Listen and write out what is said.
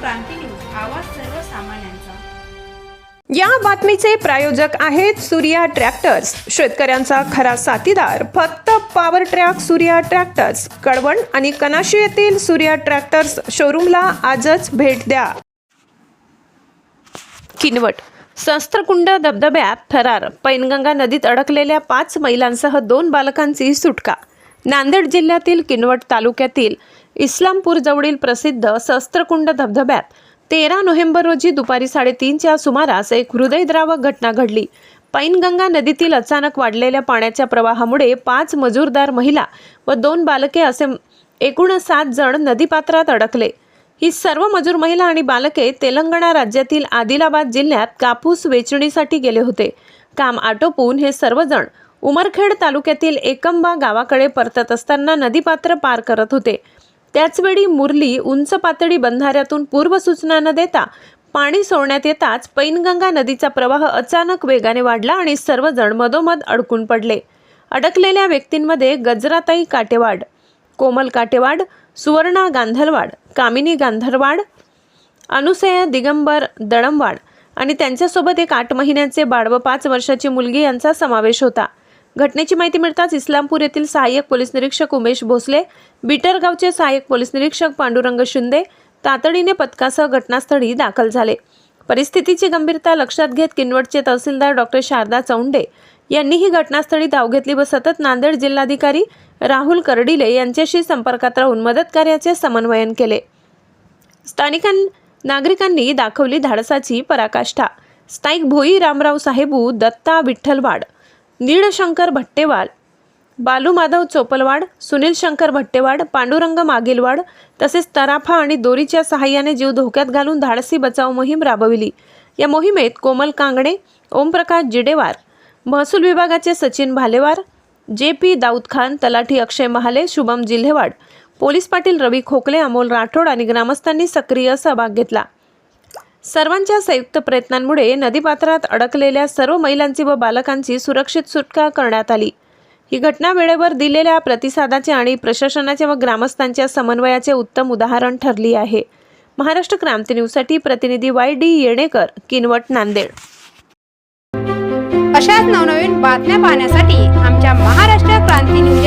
क्रांती news आवाज सर्वसामान्यांचा या बातमीचे प्रायोजक आहेत सूर्या ट्रॅक्टर्स. शेतकऱ्यांचा खरा साथीदार. फक्त power track Surya tractors Kalwan आणि कनाशी येथील सूर्या ट्रॅक्टर्स शोरूमला आजच भेट द्या. किनवट. सहस्त्रकुंड धबधब्यात थरार पैनगंगा नदीत अडकलेल्या पाच महिलांसह दोन बालकांची सुटका. नांदेड जिल्ह्यातील किनवट तालुक्यातील इस्लामपूरजवळील प्रसिद्ध सहस्त्रकुंड धबधब्यात तेरा नोव्हेंबर रोजी दुपारी साडेतीनच्या सुमारास एक हृदयद्रावक घटना घडली. पैनगंगा नदीतील अचानक वाढलेल्या पाण्याच्या प्रवाहामुळे पाच मजूरदार महिला व दोन बालके असे एकूण सात जण नदीपात्रात अडकले. ही सर्व मजूर महिला आणि बालके तेलंगणा राज्यातील आदिलाबाद जिल्ह्यात कापूस वेचणीसाठी गेले होते. काम आटोपून हे सर्वजण उमरखेड तालुक्यातील एकंबा गावाकडे परतत असताना नदीपात्र पार करत होते. त्याचवेळी मुरली उंच पातळी बंधाऱ्यातून पूर्वसूचना न देता पाणी सोडण्यात येताच पैनगंगा नदीचा प्रवाह अचानक वेगाने वाढला आणि सर्वजण मधोमध अडकून पडले. अडकलेल्या व्यक्तींमध्ये गजराताई काटेवाड कोमल काटेवाड सुवर्णा गांधलवाड कामिनी गांधरवाड अनुसया दिगंबर दळमवाड आणि त्यांच्यासोबत एक आठ महिन्यांचे बाळ व पाच वर्षाची मुलगी यांचा समावेश होता. घटनेची माहिती मिळताच इस्लामपूर येथील सहाय्यक पोलीस निरीक्षक उमेश भोसले बिटरगावचे सहाय्यक पोलीस निरीक्षक पांडुरंग शिंदे तातडीने पथकासह घटनास्थळी दाखल झाले. परिस्थितीची गंभीरता लक्षात घेत किनवटचे तहसीलदार डॉक्टर शारदा चौंडे यांनी ही घटनास्थळी धाव घेतली व सतत नांदेड जिल्हाधिकारी राहुल कर्डिले यांच्याशी संपर्कात राहून मदत कार्याचे समन्वयन केले. स्थानिकां नागरिकांनी दाखवली धाडसाची पराकाष्ठा. स्थायिक भोई रामराव साहेबू दत्ता विठ्ठलवाड नीळशंकर भट्टेवाल बालू माधव चोपलवाड सुनील शंकर भट्टेवाड पांडुरंग मागिलवाड तसेच तराफा आणि दोरीच्या सहाय्याने जीव धोक्यात घालून धाडसी बचाव मोहीम राबविली. या मोहिमेत कोमल कांगणे ओमप्रकाश जिडेवार महसूल विभागाचे सचिन भालेवार जे पी दाऊद खान तलाठी अक्षय महाले शुभम जिल्हेवाड पोलीस पाटील रवी खोकले अमोल राठोड आणि ग्रामस्थांनी सक्रिय सहभाग घेतला. सर्वांच्या संयुक्त प्रयत्नांमुळे नदीपात्रात अडकलेल्या सर्व महिलांची व बालकांची सुरक्षित सुटका करण्यात आली. ही घटना वेळेवर दिलेल्या प्रतिसादाचे आणि प्रशासनाचे व ग्रामस्थांच्या समन्वयाचे उत्तम उदाहरण ठरली आहे. महाराष्ट्र क्रांती न्यूजसाठी प्रतिनिधी वाय डी येणेकर किनवट नांदेड. अशाच नवनवीन बातम्या पाहण्यासाठी आमच्या महाराष्ट्र क्रांती न्यूज